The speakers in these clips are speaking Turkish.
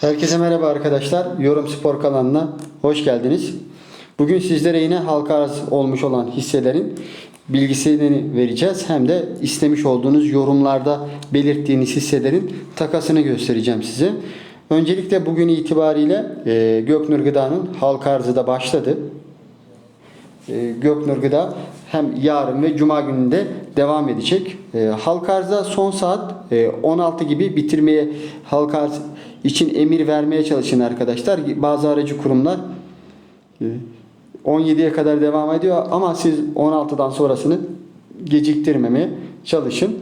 Herkese merhaba arkadaşlar. Yorum Spor kanalına hoş geldiniz. Bugün sizlere yine halka arz olmuş olan hisselerin bilgisini vereceğiz. Hem de istemiş olduğunuz yorumlarda belirttiğiniz hisselerin takasını göstereceğim size. Öncelikle bugün itibariyle e, Göknur Gıda'nın halka arzı da başladı. E, Göknur Gıda hem yarın ve cuma gününde devam edecek. E, halka arza son saat e, 16 gibi bitirmeye halka arz için emir vermeye çalışın arkadaşlar. Bazı aracı kurumlar e, 17'ye kadar devam ediyor ama siz 16'dan sonrasını geciktirmemeye çalışın.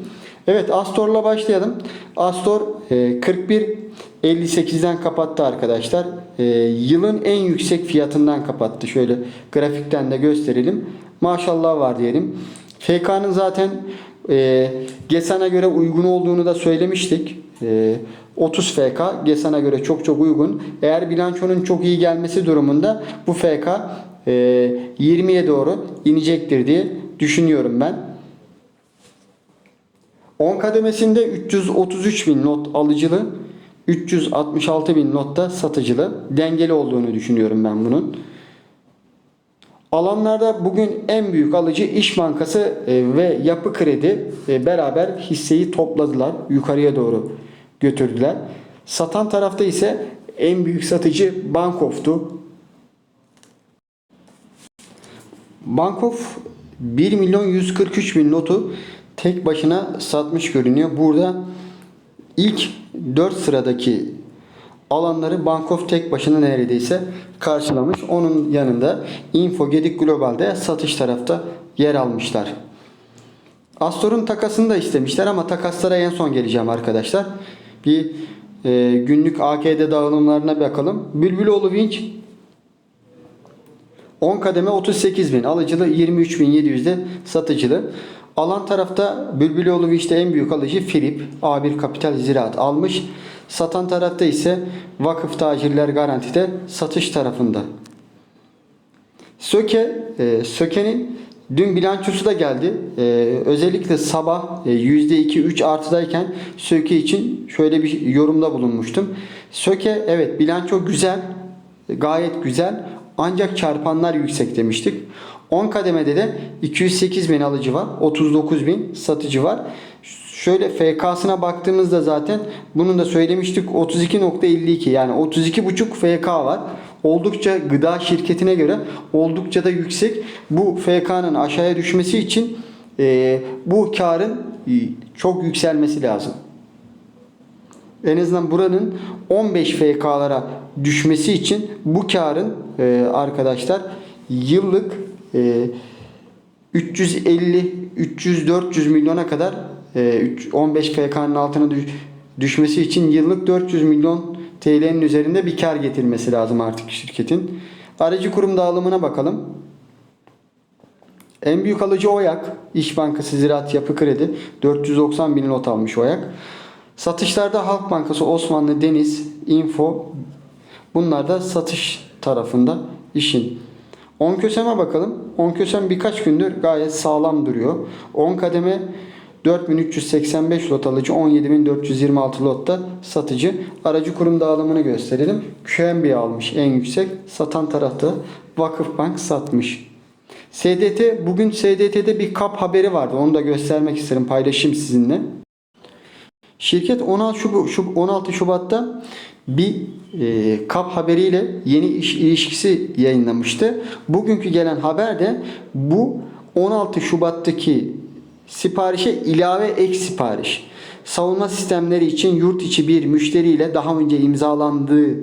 Evet Astor'la başlayalım. Astor e, 41 58'den kapattı arkadaşlar. E, yılın en yüksek fiyatından kapattı. Şöyle grafikten de gösterelim. Maşallah var diyelim. FK'nın zaten e, GESAN'a göre uygun olduğunu da söylemiştik. E, 30 FK GESAN'a göre çok çok uygun. Eğer bilançonun çok iyi gelmesi durumunda bu FK e, 20'ye doğru inecektir diye düşünüyorum ben. 10 kademesinde 333 bin not alıcılı, 366 bin notta satıcılı. Dengeli olduğunu düşünüyorum ben bunun. Alanlarda bugün en büyük alıcı İş Bankası e, ve Yapı Kredi e, beraber hisseyi topladılar. Yukarıya doğru götürdüler. Satan tarafta ise en büyük satıcı Bankof'tu. Bankof 1 milyon 143 bin notu tek başına satmış görünüyor. Burada ilk 4 sıradaki alanları Bankof tek başına neredeyse karşılamış. Onun yanında Info Gedik Global'de satış tarafta yer almışlar. Astor'un takasını da istemişler ama takaslara en son geleceğim arkadaşlar. Bir e, günlük AKD dağılımlarına bakalım. Bülbüloğlu Vinç 10 kademe 38 bin alıcılı 23 bin 700'de satıcılı. Alan tarafta Bülbüloğlu işte en büyük alıcı Filip A1 Kapital Ziraat almış. Satan tarafta ise Vakıf Tacirler Garanti'de satış tarafında. Söke, e, Söke'nin dün bilançosu da geldi. E, özellikle sabah e, %2-3 artıdayken Söke için şöyle bir yorumda bulunmuştum. Söke evet bilanço güzel, gayet güzel ancak çarpanlar yüksek demiştik. 10 kademede de 208 bin alıcı var. 39 bin satıcı var. Şöyle FK'sına baktığımızda zaten bunun da söylemiştik 32.52 yani 32.5 FK var. Oldukça gıda şirketine göre oldukça da yüksek. Bu FK'nın aşağıya düşmesi için e, bu karın e, çok yükselmesi lazım. En azından buranın 15 FK'lara düşmesi için bu karın e, arkadaşlar yıllık e, 350 300 400 milyona kadar e, 15 FK'nın altına düş, düşmesi için yıllık 400 milyon TL'nin üzerinde bir kar getirmesi lazım artık şirketin. Aracı kurum dağılımına bakalım. En büyük alıcı OYAK. İş Bankası Ziraat Yapı Kredi. 490 bin lot almış OYAK. Satışlarda Halk Bankası, Osmanlı, Deniz, Info bunlar da satış tarafında işin. 10 köseme bakalım. 10 kösem birkaç gündür gayet sağlam duruyor. 10 kademe 4385 lot alıcı, 17426 lotta satıcı. Aracı kurum dağılımını gösterelim. QNB almış en yüksek. Satan tarafta Vakıfbank satmış. SDT bugün SDT'de bir kap haberi vardı. Onu da göstermek isterim. Paylaşayım sizinle. Şirket 16 Şubat, 16 Şubat'ta bir e, kap haberiyle yeni iş ilişkisi yayınlamıştı. Bugünkü gelen haber de bu 16 Şubat'taki siparişe ilave ek sipariş. Savunma sistemleri için yurt içi bir müşteriyle daha önce imzalandığı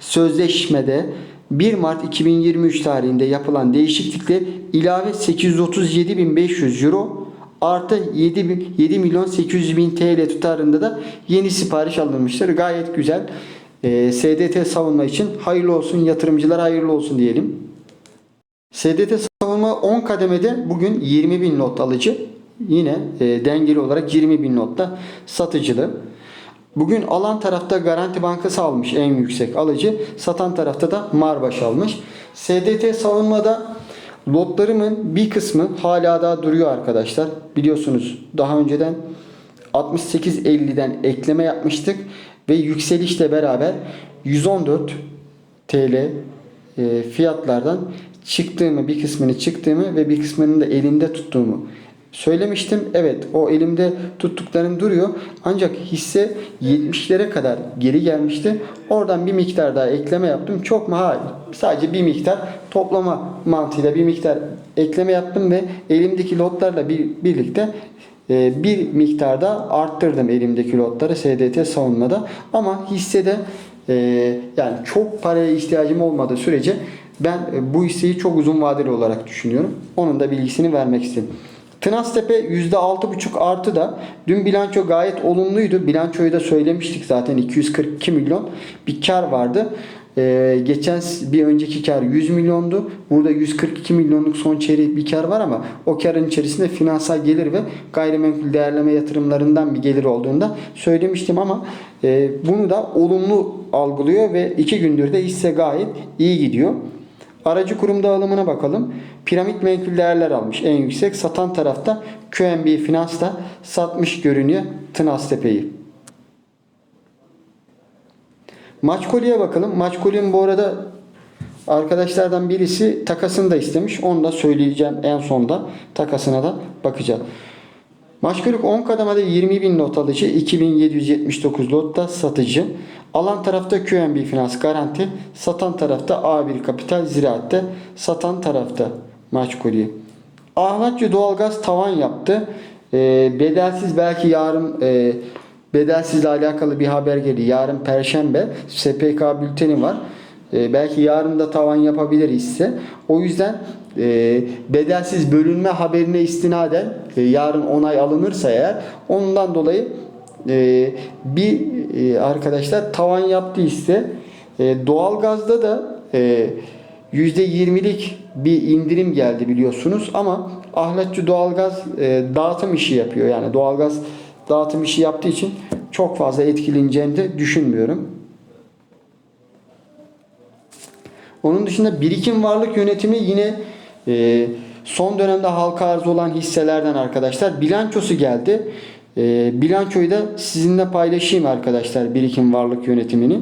sözleşmede 1 Mart 2023 tarihinde yapılan değişiklikle ilave 837.500 euro artı 7, 7 milyon 800 bin TL tutarında da yeni sipariş alınmıştır. Gayet güzel. Ee, SDT savunma için hayırlı olsun yatırımcılar hayırlı olsun diyelim. SDT savunma 10 kademede bugün 20 bin not alıcı. Yine e, dengeli olarak 20 bin notta satıcılı. Bugün alan tarafta Garanti Bankası almış en yüksek alıcı. Satan tarafta da Marbaş almış. SDT savunmada lotlarımın bir kısmı hala daha duruyor arkadaşlar. Biliyorsunuz daha önceden 68.50'den ekleme yapmıştık. ve yükselişle beraber 114 TL e, fiyatlardan çıktığımı, bir kısmını çıktığımı ve bir kısmını da elimde tuttuğumu söylemiştim. Evet o elimde tuttuklarım duruyor. Ancak hisse 70'lere kadar geri gelmişti. Oradan bir miktar daha ekleme yaptım. Çok mu? Hayır. Sadece bir miktar toplama mantığıyla bir miktar ekleme yaptım ve elimdeki lotlarla bir, birlikte e, bir miktarda arttırdım elimdeki lotları SDT savunmada. Ama hissede e, yani çok paraya ihtiyacım olmadığı sürece ben e, bu hisseyi çok uzun vadeli olarak düşünüyorum. Onun da bilgisini vermek istedim. Tınaztepe %6,5 artı da dün bilanço gayet olumluydu. Bilançoyu da söylemiştik zaten 242 milyon bir kar vardı. Ee, geçen bir önceki kar 100 milyondu. Burada 142 milyonluk son çeyrek bir kar var ama o karın içerisinde finansal gelir ve gayrimenkul değerleme yatırımlarından bir gelir olduğunda söylemiştim ama e, bunu da olumlu algılıyor ve iki gündür de hisse gayet iyi gidiyor. Aracı kurum dağılımına bakalım. Piramit menkul değerler almış. En yüksek satan tarafta QNB Finans da satmış görünüyor Tınaztepe'yi. Maçkoli'ye bakalım. Maçkoli'nin bu arada arkadaşlardan birisi takasını da istemiş. Onu da söyleyeceğim en sonda. Takasına da bakacağım. Maçkolik 10 kademede 20 bin lot alıcı, 2779 lotta satıcı. Alan tarafta QNB Finans Garanti, satan tarafta A1 Kapital Ziraat'te, satan tarafta Maçkoli. Ahlatçı Doğalgaz tavan yaptı. E, bedelsiz belki yarın e, bedelsizle alakalı bir haber geliyor. Yarın Perşembe SPK bülteni var. E, belki yarın da tavan yapabilir hisse. O yüzden e, bedelsiz bölünme haberine istinaden e, yarın onay alınırsa eğer ondan dolayı e, bir e, arkadaşlar tavan yaptı ise e, doğalgazda da e, %20'lik bir indirim geldi biliyorsunuz ama Ahlatçı Doğalgaz e, dağıtım işi yapıyor. Yani doğalgaz dağıtım işi yaptığı için çok fazla etkileneceğini de düşünmüyorum. Onun dışında birikim varlık yönetimi yine e, son dönemde halka arz olan hisselerden arkadaşlar bilançosu geldi. E, bilançoyu da sizinle paylaşayım arkadaşlar birikim varlık yönetimini.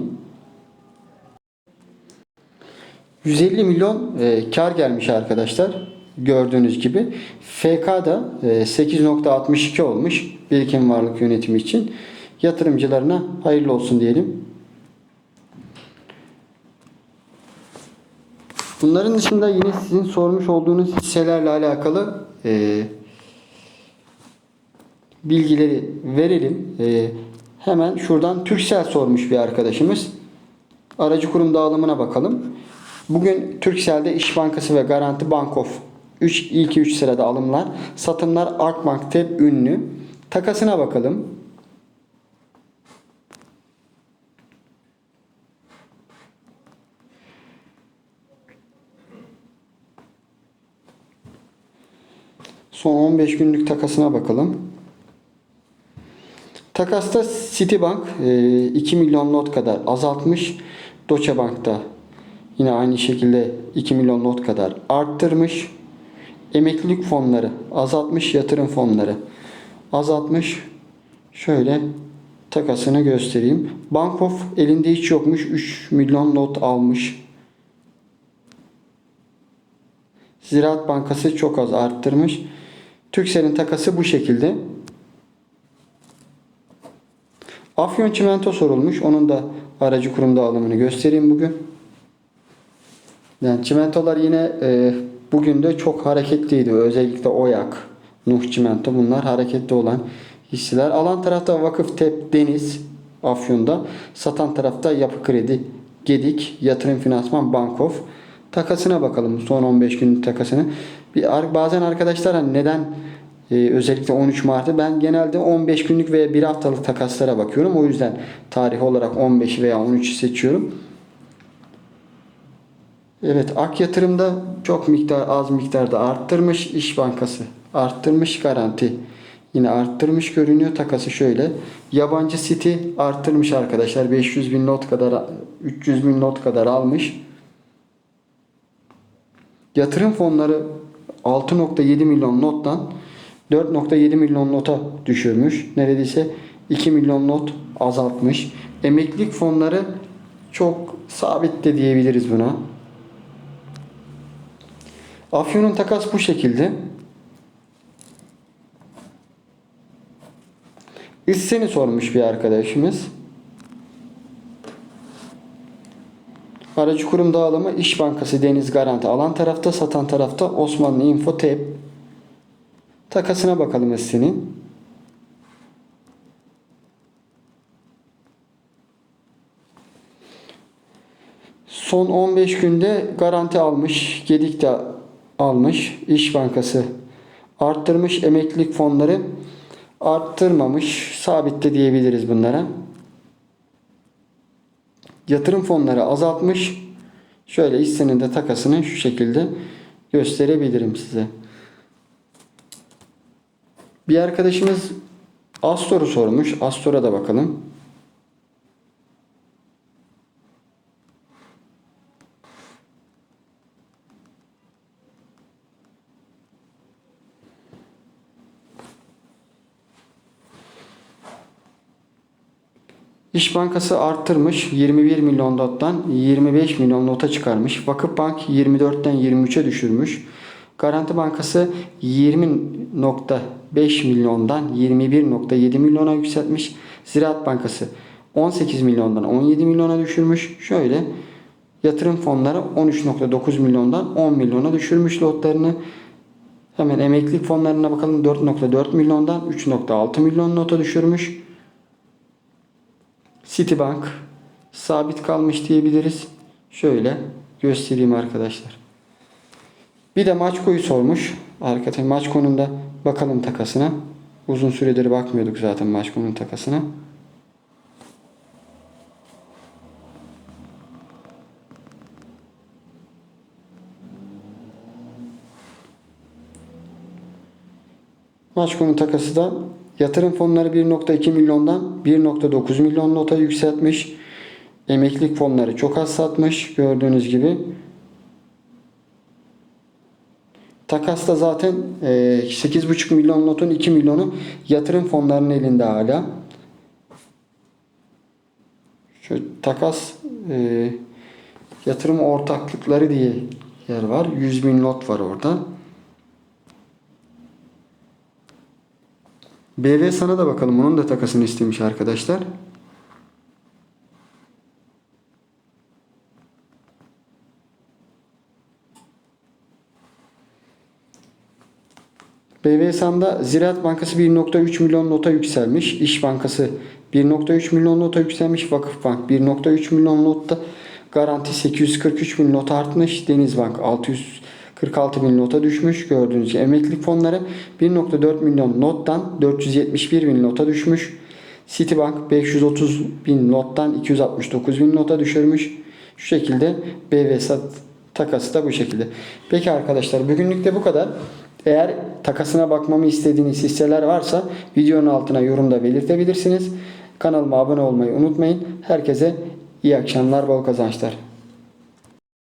150 milyon e, kar gelmiş arkadaşlar. Gördüğünüz gibi. FK da e, 8.62 olmuş birikim varlık yönetimi için. Yatırımcılarına hayırlı olsun diyelim. Bunların dışında yine sizin sormuş olduğunuz hisselerle alakalı e, bilgileri verelim. E, hemen şuradan Türksel sormuş bir arkadaşımız. Aracı kurum dağılımına bakalım. Bugün Türksel'de İş Bankası ve Garanti Bankof 3 ilk 3 sırada alımlar. Satımlar Akbank TEP ünlü. Takasına bakalım. Son 15 günlük takasına bakalım. Takasta Citibank 2 milyon lot kadar azaltmış. Deutsche Bank'ta yine aynı şekilde 2 milyon lot kadar arttırmış. Emeklilik fonları azaltmış, yatırım fonları azaltmış. Şöyle takasını göstereyim. Bankof elinde hiç yokmuş. 3 milyon lot almış. Ziraat Bankası çok az arttırmış. Türksel'in takası bu şekilde. Afyon Çimento sorulmuş. Onun da aracı kurumda alımını göstereyim bugün. Yani çimentolar yine e, bugün de çok hareketliydi. Özellikle Oyak, Nuh Çimento bunlar hareketli olan hisseler. Alan tarafta Vakıf Tep Deniz Afyon'da. Satan tarafta Yapı Kredi, Gedik, Yatırım Finansman Bankof. Takasına bakalım son 15 günlük takasını. Bir, bazen arkadaşlar hani neden e, özellikle 13 Mart'ı ben genelde 15 günlük veya 1 haftalık takaslara bakıyorum. O yüzden tarih olarak 15 veya 13'ü seçiyorum. Evet Ak Yatırım'da çok miktar az miktarda arttırmış. İş Bankası arttırmış garanti. Yine arttırmış görünüyor. Takası şöyle. Yabancı City arttırmış arkadaşlar. 500 bin not kadar 300 bin not kadar almış. Yatırım fonları 6.7 milyon nottan 4.7 milyon nota düşürmüş. Neredeyse 2 milyon not azaltmış. Emeklilik fonları çok sabit de diyebiliriz buna. Afyon'un takas bu şekilde. İsseni sormuş bir arkadaşımız. Aracı kurum dağılımı İş Bankası Deniz Garanti alan tarafta satan tarafta Osmanlı Info TEP. Takasına bakalım Esse'nin. Son 15 günde garanti almış, Gedik de almış. İş Bankası arttırmış emeklilik fonları arttırmamış. Sabitte diyebiliriz bunlara. Yatırım fonları azaltmış. Şöyle hissenin de takasını şu şekilde gösterebilirim size. Bir arkadaşımız Astor'u sormuş. Astor'a da bakalım. İş Bankası arttırmış 21 milyon nottan 25 milyon nota çıkarmış. Vakıfbank 24'ten 23'e düşürmüş. Garanti Bankası 20.5 milyondan 21.7 milyona yükseltmiş. Ziraat Bankası 18 milyondan 17 milyona düşürmüş. Şöyle yatırım fonları 13.9 milyondan 10 milyona düşürmüş lotlarını. Hemen emeklilik fonlarına bakalım 4.4 milyondan 3.6 milyon nota düşürmüş. Citibank sabit kalmış diyebiliriz. Şöyle göstereyim arkadaşlar. Bir de Maçko'yu sormuş. Arkadaşlar Maçko'nun da bakalım takasına. Uzun süredir bakmıyorduk zaten Maçko'nun takasına. Maçko'nun takası da yatırım fonları 1.2 milyondan 1.9 milyon nota yükseltmiş. Emeklilik fonları çok az satmış gördüğünüz gibi. Takasta zaten e, 8.5 milyon notun 2 milyonu yatırım fonlarının elinde hala. Şu takas e, yatırım ortaklıkları diye yer var. 100 bin not var orada. BV sana da bakalım. Onun da takasını istemiş arkadaşlar. BV San'da Ziraat Bankası 1.3 milyon nota yükselmiş. İş Bankası 1.3 milyon nota yükselmiş. Vakıfbank 1.3 milyon notta. Garanti 843 bin nota artmış. Denizbank 646 bin nota düşmüş. Gördüğünüz gibi emeklilik fonları 1.4 milyon nottan 471 bin nota düşmüş. Citibank 530 bin nottan 269 bin nota düşürmüş. Şu şekilde BV Sat takası da bu şekilde. Peki arkadaşlar bugünlük de bu kadar. Eğer takasına bakmamı istediğiniz hisseler varsa videonun altına yorumda belirtebilirsiniz. Kanalıma abone olmayı unutmayın. Herkese iyi akşamlar, bol kazançlar.